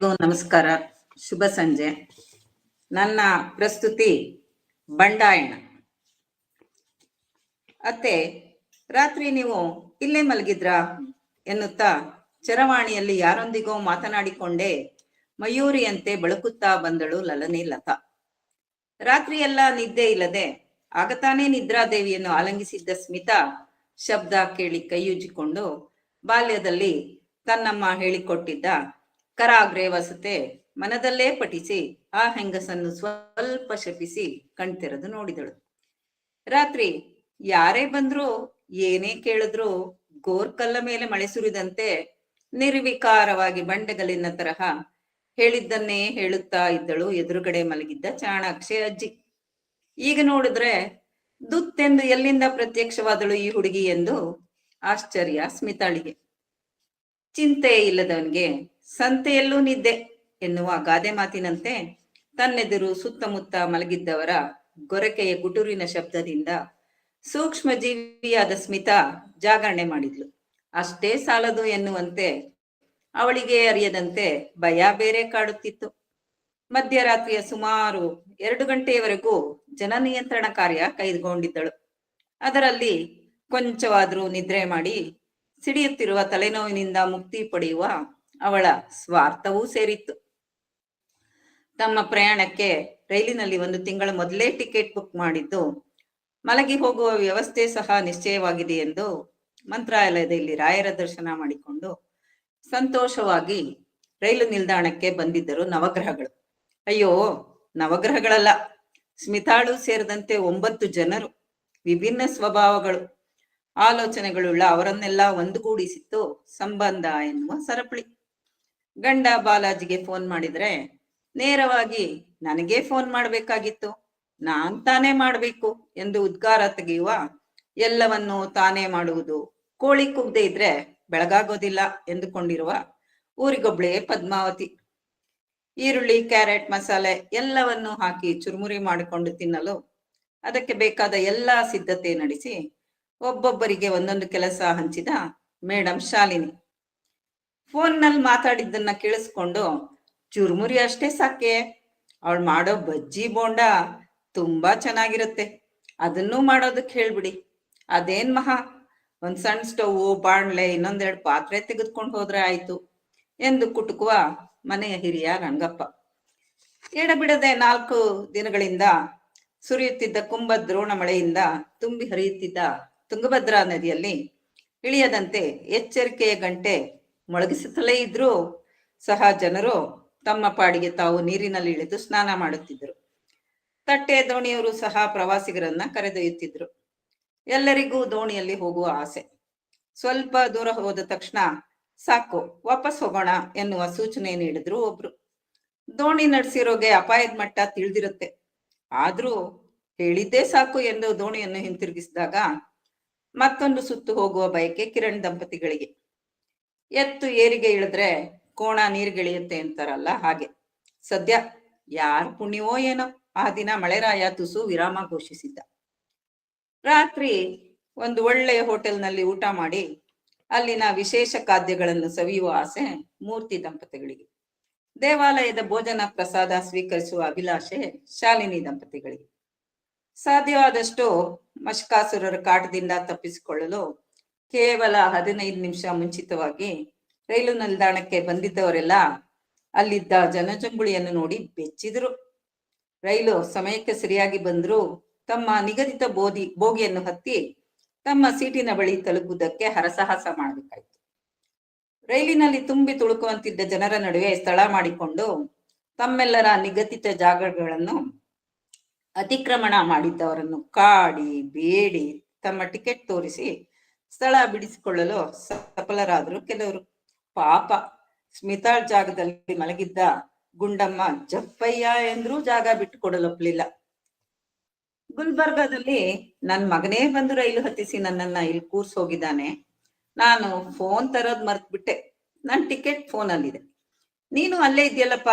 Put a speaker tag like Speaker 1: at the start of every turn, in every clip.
Speaker 1: ನಮಸ್ಕಾರ. ಶುಭ ಸಂಜೆ. ನನ್ನ ಪ್ರಸ್ತುತಿ ಬಂಡಾಯಣ. ಅತ್ತೆ, ರಾತ್ರಿ ನೀವು ಇಲ್ಲೇ ಮಲಗಿದ್ರ ಎನ್ನುತ್ತಾ ಚರವಾಣಿಯಲ್ಲಿ ಯಾರೊಂದಿಗೋ ಮಾತನಾಡಿಕೊಂಡೇ ಮಯೂರಿಯಂತೆ ಬಳಕುತ್ತಾ ಬಂದಳು ಲಲನೆ ಲತಾ. ರಾತ್ರಿ ಎಲ್ಲ ನಿದ್ದೆ ಇಲ್ಲದೆ ಆಗತಾನೇ ನಿದ್ರಾದೇವಿಯನ್ನು ಆಲಂಗಿಸಿದ್ದ ಸ್ಮಿತಾ ಶಬ್ದ ಕೇಳಿ ಕೈಯುಜ್ಜಿಕೊಂಡು ಬಾಲ್ಯದಲ್ಲಿ ತನ್ನಮ್ಮ ಹೇಳಿಕೊಟ್ಟಿದ್ದ ಕರಾಗ್ರೆ ವಸತೆ, ಮನದಲ್ಲೇ ಪಠಿಸಿ, ಆ ಹೆಂಗಸನ್ನು ಸ್ವಲ್ಪ ಶಪಿಸಿ ಕಣ್ತೆರೆದು ನೋಡಿದಳು. ರಾತ್ರಿ ಯಾರೇ ಬಂದ್ರೂ, ಏನೇ ಕೇಳಿದ್ರು ಗೋರ್ಕಲ್ಲ ಮೇಲೆ ಮಳೆ ಸುರಿದಂತೆ ನಿರ್ವಿಕಾರವಾಗಿ ಬಂಡೆಗಲಿನ ತರಹ ಹೇಳಿದ್ದನ್ನೇ ಹೇಳುತ್ತಾ ಇದ್ದಳು ಎದುರುಗಡೆ ಮಲಗಿದ್ದ ಚಾಣಾಕ್ಷಿ ಅಜ್ಜಿ. ಈಗ ನೋಡಿದ್ರೆ, ದುತ್ತೆಂದು ಎಲ್ಲಿಂದ ಪ್ರತ್ಯಕ್ಷವಾದಳು ಈ ಹುಡುಗಿ ಎಂದು ಆಶ್ಚರ್ಯ ಸ್ಮಿತಾಳಿಗೆ. ಚಿಂತೆ ಇಲ್ಲದವನ್ಗೆ ಸಂತೆಯಲ್ಲೂ ನಿದ್ದೆ ಎನ್ನುವ ಗಾದೆ ಮಾತಿನಂತೆ ತನ್ನೆದುರು ಸುತ್ತಮುತ್ತ ಮಲಗಿದ್ದವರ ಗೊರಕೆಯ ಗುಟುರಿನ ಶಬ್ದದಿಂದ ಸೂಕ್ಷ್ಮ ಜೀವಿಯಾದ ಸ್ಮಿತಾ ಜಾಗರಣೆ ಮಾಡಿದ್ಲು. ಅಷ್ಟೇ ಸಾಲದು ಎನ್ನುವಂತೆ ಅವಳಿಗೆ ಅರಿಯದಂತೆ ಭಯ ಬೇರೆ ಕಾಡುತ್ತಿತ್ತು. ಮಧ್ಯರಾತ್ರಿಯ ಸುಮಾರು ಎರಡು ಗಂಟೆಯವರೆಗೂ ಜನ ನಿಯಂತ್ರಣ ಕಾರ್ಯ ಕೈಗೊಂಡಿದ್ದಳು. ಅದರಲ್ಲಿ ಕೊಂಚವಾದರೂ ನಿದ್ರೆ ಮಾಡಿ ಸಿಡಿಯುತ್ತಿರುವ ತಲೆನೋವಿನಿಂದ ಮುಕ್ತಿ ಪಡೆಯುವ ಅವಳ ಸ್ವಾರ್ಥವೂ ಸೇರಿತ್ತು. ತಮ್ಮ ಪ್ರಯಾಣಕ್ಕೆ ರೈಲಿನಲ್ಲಿ ಒಂದು ತಿಂಗಳ ಮೊದಲೇ ಟಿಕೆಟ್ ಬುಕ್ ಮಾಡಿದ್ದು, ಮಲಗಿ ಹೋಗುವ ವ್ಯವಸ್ಥೆ ಸಹ ನಿಶ್ಚಯವಾಗಿದೆ ಎಂದು ಮಂತ್ರಾಲಯದಲ್ಲಿ ರಾಯರ ದರ್ಶನ ಮಾಡಿಕೊಂಡು ಸಂತೋಷವಾಗಿ ರೈಲು ನಿಲ್ದಾಣಕ್ಕೆ ಬಂದಿದ್ದರು ನವಗ್ರಹಗಳು. ಅಯ್ಯೋ, ನವಗ್ರಹಗಳಲ್ಲ, ಸ್ಮಿತಾಳು ಸೇರಿದಂತೆ ಒಂಬತ್ತು ಜನರು, ವಿಭಿನ್ನ ಸ್ವಭಾವಗಳು, ಆಲೋಚನೆಗಳುಳ್ಳ ಅವರನ್ನೆಲ್ಲ ಒಂದುಗೂಡಿಸಿತ್ತು ಸಂಬಂಧ ಎನ್ನುವ ಸರಪಳಿ. ಗಂಡ ಬಾಲಾಜಿಗೆ ಫೋನ್ ಮಾಡಿದ್ರೆ, ನೇರವಾಗಿ ನನಗೆ ಫೋನ್ ಮಾಡ್ಬೇಕಾಗಿತ್ತು. ನಾನ್ ತಾನೇ ಮಾಡ್ಬೇಕು ಎಂದು ಉದ್ಗಾರ ತೆಗೆಯುವ ಎಲ್ಲವನ್ನು ತಾನೇ ಮಾಡುವುದು. ಕೋಳಿ ಕುಗ್ದೆ ಇದ್ರೆ ಬೆಳಗಾಗೋದಿಲ್ಲ ಎಂದುಕೊಂಡಿರುವ ಊರಿಗೊಬ್ಳೆ ಪದ್ಮಾವತಿ. ಈರುಳ್ಳಿ, ಕ್ಯಾರೆಟ್, ಮಸಾಲೆ ಎಲ್ಲವನ್ನು ಹಾಕಿ ಚುರುಮುರಿ ಮಾಡಿಕೊಂಡು ತಿನ್ನಲು ಅದಕ್ಕೆ ಬೇಕಾದ ಎಲ್ಲಾ ಸಿದ್ಧತೆ ನಡೆಸಿ, ಒಬ್ಬೊಬ್ಬರಿಗೆ ಒಂದೊಂದು ಕೆಲಸ ಹಂಚಿದ ಮೇಡಮ್ ಶಾಲಿನಿ. ಫೋನ್ನಲ್ಲಿ ಮಾತಾಡಿದ್ದನ್ನ ಕೇಳಿಸ್ಕೊಂಡು, ಚುರುಮುರಿ ಅಷ್ಟೇ ಸಾಕೆ, ಅವಳು ಮಾಡೋ ಬಜ್ಜಿ ಬೋಂಡ ತುಂಬಾ ಚೆನ್ನಾಗಿರುತ್ತೆ. ಅದನ್ನೂ ಮಾಡೋದಕ್ಕೆ ಹೇಳ್ಬಿಡಿ. ಅದೇನ್ ಮಹಾ, ಒಂದ್ ಸಣ್ಣ ಸ್ಟವ್, ಬಾಣ್ಲೆ, ಇನ್ನೊಂದೆರಡು ಪಾತ್ರೆ ತೆಗೆದುಕೊಂಡು ಹೋದ್ರೆ ಆಯ್ತು, ಎಂದು ಕುಟುಕುವ ಮನೆಯ ಹಿರಿಯ ರಂಗಪ್ಪ. ಎಡಬಿಡದೆ ನಾಲ್ಕು ದಿನಗಳಿಂದ ಸುರಿಯುತ್ತಿದ್ದ ಕುಂಭ ದ್ರೋಣ ಮಳೆಯಿಂದ ತುಂಬಿ ಹರಿಯುತ್ತಿದ್ದ ತುಂಗಭದ್ರಾ ನದಿಯಲ್ಲಿ ಇಳಿಯದಂತೆ ಎಚ್ಚರಿಕೆಯ ಗಂಟೆ ಮೊಳಗಿಸುತ್ತಲೇ ಇದ್ರೂ ಸಹ ಜನರು ತಮ್ಮ ಪಾಡಿಗೆ ತಾವು ನೀರಿನಲ್ಲಿ ಇಳಿದು ಸ್ನಾನ ಮಾಡುತ್ತಿದ್ದರು. ತಟ್ಟೆ ದೋಣಿಯವರು ಸಹ ಪ್ರವಾಸಿಗರನ್ನ ಕರೆದೊಯ್ಯುತ್ತಿದ್ರು ಎಲ್ಲರಿಗೂ ದೋಣಿಯಲ್ಲಿ ಹೋಗುವ ಆಸೆ. ಸ್ವಲ್ಪ ದೂರ ಹೋದ ತಕ್ಷಣ ಸಾಕು, ವಾಪಸ್ ಹೋಗೋಣ ಎನ್ನುವ ಸೂಚನೆ ನೀಡಿದ್ರು ಒಬ್ರು. ದೋಣಿ ನಡೆಸಿರೋಗೆ ಅಪಾಯದ ಮಟ್ಟ ತಿಳಿದಿರುತ್ತೆ. ಆದ್ರೂ ಹೇಳಿದ್ದೇ ಸಾಕು ಎಂದು ದೋಣಿಯನ್ನು ಹಿಂತಿರುಗಿಸಿದಾಗ ಮತ್ತೊಂದು ಸುತ್ತು ಹೋಗುವ ಬಯಕೆ ಕಿರಣ್ ದಂಪತಿಗಳಿಗೆ. ಎತ್ತು ಏರಿಗೆ ಇಳಿದ್ರೆ ಕೋಣ ನೀರ್ಗಿಳಿಯುತ್ತೆ ಅಂತಾರಲ್ಲ ಹಾಗೆ. ಸದ್ಯ ಯಾರ್ ಪುಣ್ಯವೋ ಏನೋ ಆ ದಿನ ಮಳೆರಾಯ ತುಸು ವಿರಾಮ ಘೋಷಿಸಿದ್ದ. ರಾತ್ರಿ ಒಂದು ಒಳ್ಳೆಯ ಹೋಟೆಲ್ನಲ್ಲಿ ಊಟ ಮಾಡಿ ಅಲ್ಲಿನ ವಿಶೇಷ ಖಾದ್ಯಗಳನ್ನು ಸವಿಯುವ ಆಸೆ ಮೂರ್ತಿ ದಂಪತಿಗಳಿಗೆ. ದೇವಾಲಯದ ಭೋಜನ ಪ್ರಸಾದ ಸ್ವೀಕರಿಸುವ ಅಭಿಲಾಷೆ ಶಾಲಿನಿ ದಂಪತಿಗಳಿಗೆ. ಸಾಧ್ಯವಾದಷ್ಟು ಮಶಕಾಸುರರ ಕಾಟದಿಂದ ತಪ್ಪಿಸಿಕೊಳ್ಳಲು ಕೇವಲ ಹದಿನೈದು ನಿಮಿಷ ಮುಂಚಿತವಾಗಿ ರೈಲು ನಿಲ್ದಾಣಕ್ಕೆ ಬಂದಿದ್ದವರೆಲ್ಲ ಅಲ್ಲಿದ್ದ ಜನಜಂಗುಳಿಯನ್ನು ನೋಡಿ ಬೆಚ್ಚಿದ್ರು. ರೈಲು ಸಮಯಕ್ಕೆ ಸರಿಯಾಗಿ ಬಂದ್ರು. ತಮ್ಮ ನಿಗದಿತ ಬೋಧಿ ಬೋಗಿಯನ್ನು ಹತ್ತಿ ತಮ್ಮ ಸೀಟಿನ ಬಳಿ ತಲುಪುವುದಕ್ಕೆ ಹರಸಾಹಸ ಮಾಡಬೇಕಾಯ್ತು. ರೈಲಿನಲ್ಲಿ ತುಂಬಿ ತುಳುಕುವಂತಿದ್ದ ಜನರ ನಡುವೆ ಸ್ಥಳ ಮಾಡಿಕೊಂಡು ತಮ್ಮೆಲ್ಲರ ನಿಗದಿತ ಜಾಗಗಳನ್ನು ಅತಿಕ್ರಮಣ ಮಾಡಿದ್ದವರನ್ನು ಕಾಡಿ, ಬೇಡಿ ತಮ್ಮ ಟಿಕೆಟ್ ತೋರಿಸಿ ಸ್ಥಳ ಬಿಡಿಸಿಕೊಳ್ಳಲು ಸಫಲರಾದರು ಕೆಲವರು. ಪಾಪ, ಸ್ಮಿತಾಳ್ ಜಾಗದಲ್ಲಿ ಮಲಗಿದ್ದ ಗುಂಡಮ್ಮ ಜಪ್ಪಯ್ಯ ಎಂದ್ರೂ ಜಾಗ ಬಿಟ್ಟು ಕೊಡಲೊಪ್ಲಿಲ್ಲ ಗುಲ್ಬರ್ಗಾದಲ್ಲಿ ನನ್ ಮಗನೇ ಬಂದು ರೈಲು ಹತ್ತಿಸಿ ನನ್ನನ್ನ ಇಲ್ಲಿ ಕೂರ್ಸ್ ಹೋಗಿದ್ದಾನೆ ನಾನು ಫೋನ್ ತರೋದ್ ಮರ್ತ್ ಬಿಟ್ಟೆ ನನ್ ಟಿಕೆಟ್ ಫೋನ್ ಅಲ್ಲಿದೆ ನೀನು ಅಲ್ಲೇ ಇದೆಯಲ್ಲಪ್ಪ?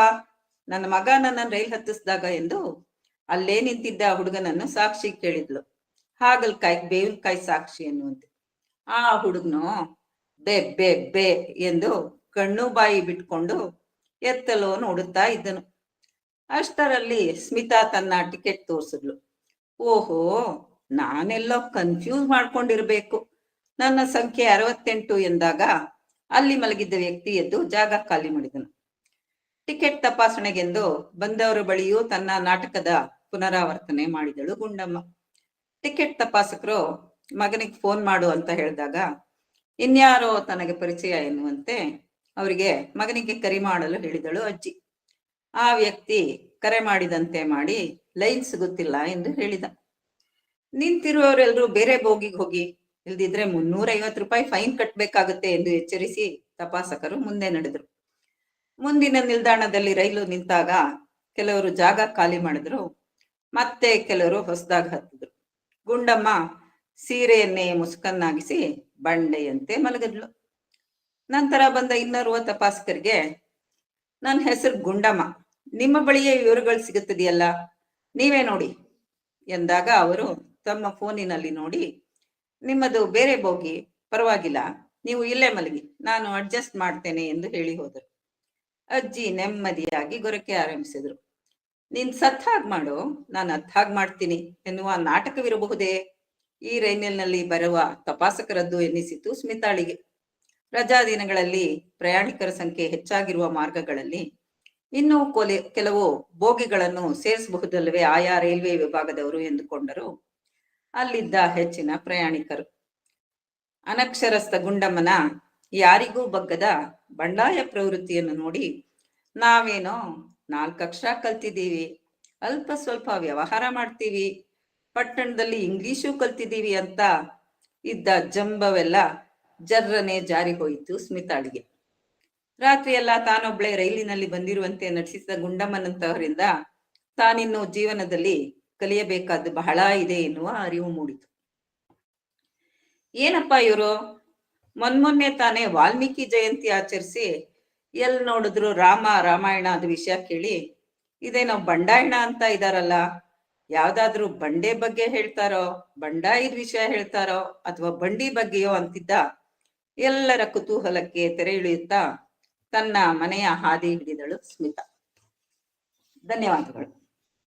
Speaker 1: ನನ್ನ ಮಗ ನನ್ನ ರೈಲ್ ಹತ್ತಿಸಿದಾಗ ಎಂದು ಅಲ್ಲೇ ನಿಂತಿದ್ದ ಹುಡುಗನನ್ನು ಸಾಕ್ಷಿ ಕೇಳಿದ್ಲು. ಹಾಗಲ್ಕಾಯಿ ಬೇವಿನಕಾಯಿ ಸಾಕ್ಷಿ ಎನ್ನುವಂತೆ. ಆ ಹುಡುಗನು ಬೆ ಬೆ ಬೆ ಎಂದು ಕಣ್ಣು ಬಾಯಿ ಬಿಟ್ಕೊಂಡು ಎತ್ತಲೋ ನೋಡುತ್ತಾ ಇದ್ದನು. ಅಷ್ಟರಲ್ಲಿ ಸ್ಮಿತಾ ತನ್ನ ಟಿಕೆಟ್ ತೋರಿಸಿದ್ಲು. ಓಹೋ, ನಾನೆಲ್ಲೋ ಕನ್ಫ್ಯೂಸ್ ಮಾಡ್ಕೊಂಡಿರ್ಬೇಕು. ನನ್ನ ಸಂಖ್ಯೆ ಅರವತ್ತೆಂಟು ಎಂದಾಗ ಅಲ್ಲಿ ಮಲಗಿದ್ದ ವ್ಯಕ್ತಿ ಎದ್ದು ಜಾಗ ಖಾಲಿ ಮಾಡಿದನು. ಟಿಕೆಟ್ ತಪಾಸಣೆಗೆಂದು ಬಂದವರ ಬಳಿಯೂ ತನ್ನ ನಾಟಕದ ಪುನರಾವರ್ತನೆ ಮಾಡಿದಳು ಗುಂಡಮ್ಮ. ಟಿಕೆಟ್ ತಪಾಸಕರು ಮಗನಿಗೆ ಫೋನ್ ಮಾಡು ಅಂತ ಹೇಳಿದಾಗ, ಇನ್ಯಾರೋ ತನಗೆ ಪರಿಚಯ ಎನ್ನುವಂತೆ ಅವರಿಗೆ ಮಗನಿಗೆ ಕರೆ ಮಾಡಲು ಹೇಳಿದಳು ಅಜ್ಜಿ. ಆ ವ್ಯಕ್ತಿ ಕರೆ ಮಾಡಿದಂತೆ ಮಾಡಿ ಲೈನ್ ಸಿಗುತ್ತಿಲ್ಲ ಎಂದು ಹೇಳಿದ. ನಿಂತಿರುವವರೆಲ್ಲರೂ ಬೇರೆ ಬೋಗಿಗೆ ಹೋಗಿ, ಇಲ್ದಿದ್ರೆ ಮುನ್ನೂರೈವತ್ತು ರೂಪಾಯಿ ಫೈನ್ ಕಟ್ಬೇಕಾಗುತ್ತೆ ಎಂದು ಎಚ್ಚರಿಸಿ ತಪಾಸಕರು ಮುಂದೆ ನಡೆದರು. ಮುಂದಿನ ನಿಲ್ದಾಣದಲ್ಲಿ ರೈಲು ನಿಂತಾಗ ಕೆಲವರು ಜಾಗ ಖಾಲಿ ಮಾಡಿದ್ರು, ಮತ್ತೆ ಕೆಲವರು ಹೊಸದಾಗಿ ಹತ್ತಿದ್ರು ಗುಂಡಮ್ಮ ಸೀರೆಯನ್ನೇ ಮುಸುಕನ್ನಾಗಿಸಿ ಬಂಡೆಯಂತೆ ಮಲಗಿದ್ಲು. ನಂತರ ಬಂದ ಇನ್ನೋರ್ವ ತಪಾಸಕರಿಗೆ, ನನ್ನ ಹೆಸರು ಗುಂಡಮ್ಮ. ನಿಮ್ಮ ಬಳಿಯೇ ವಿವರಗಳು ಸಿಗುತ್ತದೆಯಲ್ಲ? ನೀವೇ ನೋಡಿ. ಎಂದಾಗ ಅವರು ತಮ್ಮ ಫೋನಿನಲ್ಲಿ ನೋಡಿ, ನಿಮ್ಮದು ಬೇರೆ ಬೋಗಿ. ಪರವಾಗಿಲ್ಲ. ನೀವು ಇಲ್ಲೇ ಮಲಗಿ. ನಾನು ಅಡ್ಜಸ್ಟ್ ಮಾಡ್ತೇನೆ ಎಂದು ಹೇಳಿ ಹೋದರು. ಅಜ್ಜಿ ನೆಮ್ಮದಿಯಾಗಿ ಗೊರಕೆ ಆರಂಭಿಸಿದ್ರು. ನೀನ್ ಸತ್ ಮಾಡು. ನಾನು ಅತ್ ಹಾಗ್ ಮಾಡ್ತೀನಿ ಎನ್ನುವ ನಾಟಕವಿರಬಹುದೇ? ಈ ರೈಲಿನಲ್ಲಿ ಬರುವ ತಪಾಸಕರದ್ದು ಎನ್ನಿಸಿತು ಸ್ಮಿತಾಳಿಗೆ. ರಜಾ ದಿನಗಳಲ್ಲಿ ಪ್ರಯಾಣಿಕರ ಸಂಖ್ಯೆ ಹೆಚ್ಚಾಗಿರುವ ಮಾರ್ಗಗಳಲ್ಲಿ ಇನ್ನೂ ಕೊಲೆ, ಕೆಲವು ಬೋಗಿಗಳನ್ನು ಸೇರಿಸಬಹುದಲ್ಲವೇ ಆಯಾ ರೈಲ್ವೆ ವಿಭಾಗದವರು ಎಂದುಕೊಂಡರು ಅಲ್ಲಿದ್ದ ಹೆಚ್ಚಿನ ಪ್ರಯಾಣಿಕರು. ಅನಕ್ಷರಸ್ಥ ಗುಂಡಮ್ಮನ ಯಾರಿಗೂ ಬಗ್ಗದ ಬಂಡಾಯ ಪ್ರವೃತ್ತಿಯನ್ನು ನೋಡಿ ನಾವೇನೋ ನಾಲ್ಕಕ್ಷರ ಕಲ್ತಿದ್ದೀವಿ, ಅಲ್ಪ ಸ್ವಲ್ಪ ವ್ಯವಹಾರ ಮಾಡ್ತೀವಿ ಪಟ್ಟಣದಲ್ಲಿ ಇಂಗ್ಲಿಷು ಕಲ್ತಿದ್ದೀವಿ ಅಂತ ಇದ್ದ ಜಂಬವೆಲ್ಲ ಜರ್ರನೆ ಜಾರಿ ಹೋಯಿತು ಸ್ಮಿತಾಳಿಗೆ. ರಾತ್ರಿ ಎಲ್ಲ ತಾನೊಬ್ಳೆ ರೈಲಿನಲ್ಲಿ ಬಂದಿರುವಂತೆ ನಟಿಸಿದ ಗುಂಡಮ್ಮನಂತವರಿಂದ ತಾನಿನ್ನು ಜೀವನದಲ್ಲಿ ಕಲಿಯಬೇಕಾದ ಬಹಳ ಇದೆ ಎನ್ನುವ ಅರಿವು ಮೂಡಿತು. ಏನಪ್ಪ ಇವರು? ಮೊನ್ಮೊನ್ನೆ ತಾನೇ ವಾಲ್ಮೀಕಿ ಜಯಂತಿ ಆಚರಿಸಿ ಎಲ್ ನೋಡಿದ್ರು ರಾಮ ರಾಮಾಯಣ ಅದು ವಿಷಯ ಕೇಳಿ, ಇದೇನೋ ಬಂಡಾಯಣ ಅಂತ ಇದಾರಲ್ಲ ಯಾವ್ದಾದ್ರು ಬಂಡೆ ಬಗ್ಗೆ ಹೇಳ್ತಾರೋ, ಬಂಡಾಯದ ವಿಷಯ ಹೇಳ್ತಾರೋ ಅಥವಾ ಬಂಡಿ ಬಗ್ಗೆಯೋ ಅಂತಿದ್ದ, ಎಲ್ಲರ ಕುತೂಹಲಕ್ಕೆ ತೆರೆ ಇಳಿಯುತ್ತಾ, ತನ್ನ ಮನೆಯ ಹಾದಿ ಹಿಡಿದಳು ಸ್ಮಿತಾ. ಧನ್ಯವಾದಗಳು.